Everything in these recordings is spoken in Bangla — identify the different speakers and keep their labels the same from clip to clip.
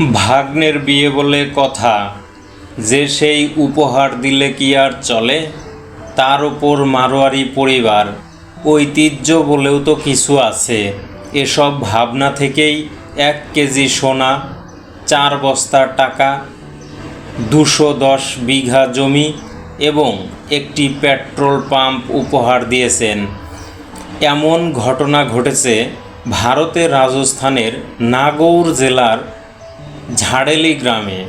Speaker 1: ভাগ্নের বিয়ে বলে কথা। যে সেই উপহার দিলে কি আর চলে? তার ওপর মারোয়ারি পরিবার। ঐতিহ্য বলেও তো কিছু আছে। এসব ভাবনা থেকেই এক কেজি সোনা, চার বস্তা টাকা, দুশো দশ বিঘা জমি এবং একটি পেট্রোল পাম্প উপহার দিয়েছেন। এমন ঘটনা ঘটেছে ভারতের রাজস্থানের নাগৌর জেলার ঝাড়েলি গ্রামে।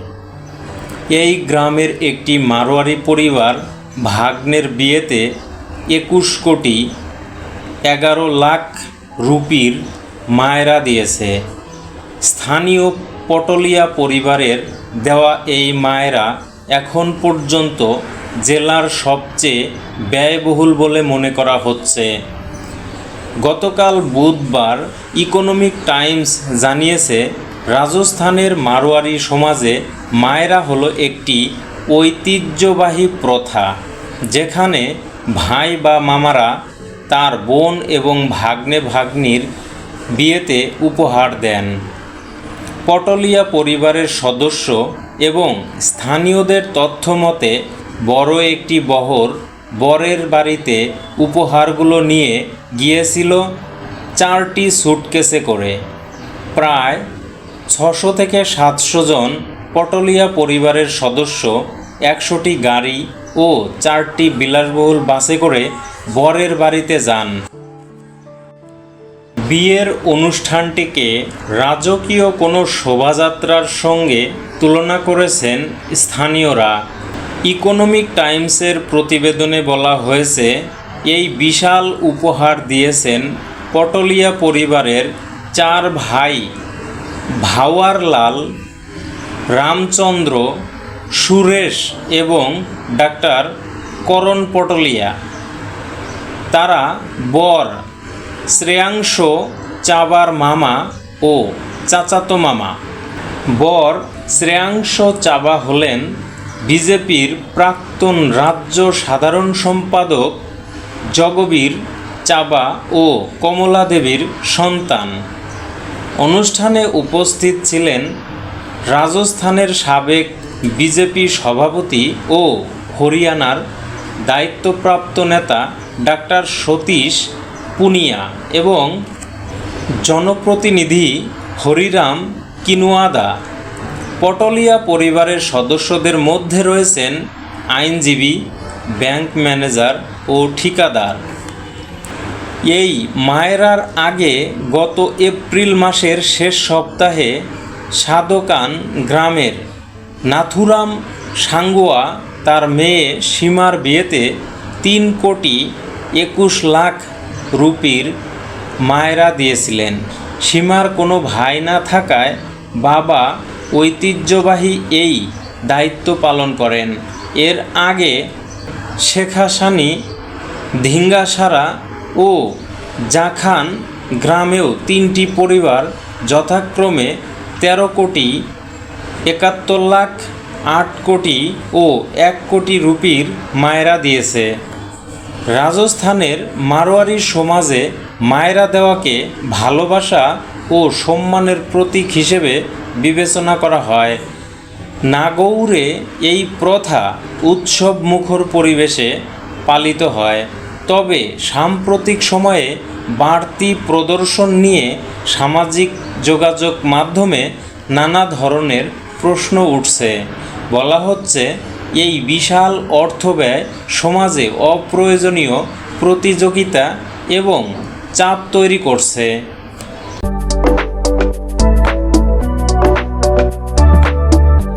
Speaker 1: এই গ্রামের একটি মারোয়ারি পরিবার ভাগ্নের বিয়েতে একুশ কোটি এগারো লাখ রুপির মায়রা দিয়েছে। স্থানীয় পটলিয়া পরিবারের দেওয়া এই মায়েরা এখন পর্যন্ত জেলার সবচেয়ে ব্যয়বহুল বলে মনে করা হচ্ছে। গতকাল বুধবার ইকোনমিক টাইমস জানিয়েছে রাজস্থানের মারোয়ারি সমাজে মায়েরা হলো একটি ঐতিহ্যবাহী প্রথা, যেখানে ভাই বা মামারা তার বোন এবং ভাগ্নে ভাগ্নির বিয়েতে উপহার দেন। পটলিয়া পরিবারের সদস্য এবং স্থানীয়দের তথ্য মতে বড় একটি বহর বরের বাড়িতে উপহারগুলো নিয়ে গিয়েছিল চারটি সুটকেসে করে। প্রায় ছশো থেকে সাতশো জন পটলিয়া পরিবারের সদস্য, একশোটি গাড়ি ও চারটি বিলাসবহুল বাসে করে বরের বাড়িতে যান। বিয়ের অনুষ্ঠানটিকে রাজকীয় কোনো শোভাযাত্রার সঙ্গে তুলনা করেছেন স্থানীয়রা। ইকোনমিক টাইমসের প্রতিবেদনে বলা হয়েছে, এই বিশাল উপহার দিয়েছেন পটলিয়া পরিবারের চার ভাই ভাওয়ারলাল রামচন্দ্র, সুরেশ এবং ডাক্তার করণ পটলিয়া। তারা বর, শ্রেয়াংশ, চাবার মামা ও চাচাতো মামা। বর, শ্রেয়াংশ, চাবা হলেন বিজেপির প্রাক্তন রাজ্য সাধারণ সম্পাদক জগবীর চাবা ও কমলা দেবীর সন্তান। অনুষ্ঠানে উপস্থিত ছিলেন রাজস্থানের সাবেক বিজেপি সভাপতি ও হরিয়ানার দায়িত্বপ্রাপ্ত নেতা ডাক্তার সতীশ পুনিয়া এবং জনপ্রতিনিধি হরিরাম কিনুয়াদা। পটলিয়া পরিবারের সদস্যদের মধ্যে রয়েছেন আইনজীবী, ব্যাংক ম্যানেজার ও ঠিকাদার। এই মায়েরার আগে গত এপ্রিল মাসের শেষ সপ্তাহে সাদকান গ্রামের নাথুরাম সাঙ্গুয়া তার মেয়ে সীমার বিয়েতে তিন কোটি একুশ লাখ রুপির মায়েরা দিয়েছিলেন। সীমার কোনো ভাই না থাকায় বাবা ঐতিহ্যবাহী এই দায়িত্ব পালন করেন। এর আগে শেখাসানি ধিঙ্গাসারা ও জাখান গ্রামেও তিনটি পরিবার যথাক্রমে তেরো কোটি একাত্তর লাখ আট কোটি ও এক কোটি রুপির মায়েরা দিয়েছে। রাজস্থানের মারোয়ারি সমাজে মায়েরা দেওয়াকে ভালোবাসা ও সম্মানের প্রতীক হিসেবে বিবেচনা করা হয়। নাগৌরে এই প্রথা উৎসব মুখর পরিবেশে পালিত হয়। তবে সাম্প্রতিক সময়ে বাড়তি প্রদর্শন নিয়ে সামাজিক যোগাযোগ মাধ্যমে নানা ধরনের প্রশ্ন উঠছে। বলা হচ্ছে, এই বিশাল অর্থ ব্যয় সমাজে অপ্রয়োজনীয় প্রতিযোগিতা এবং চাপ তৈরি করছে।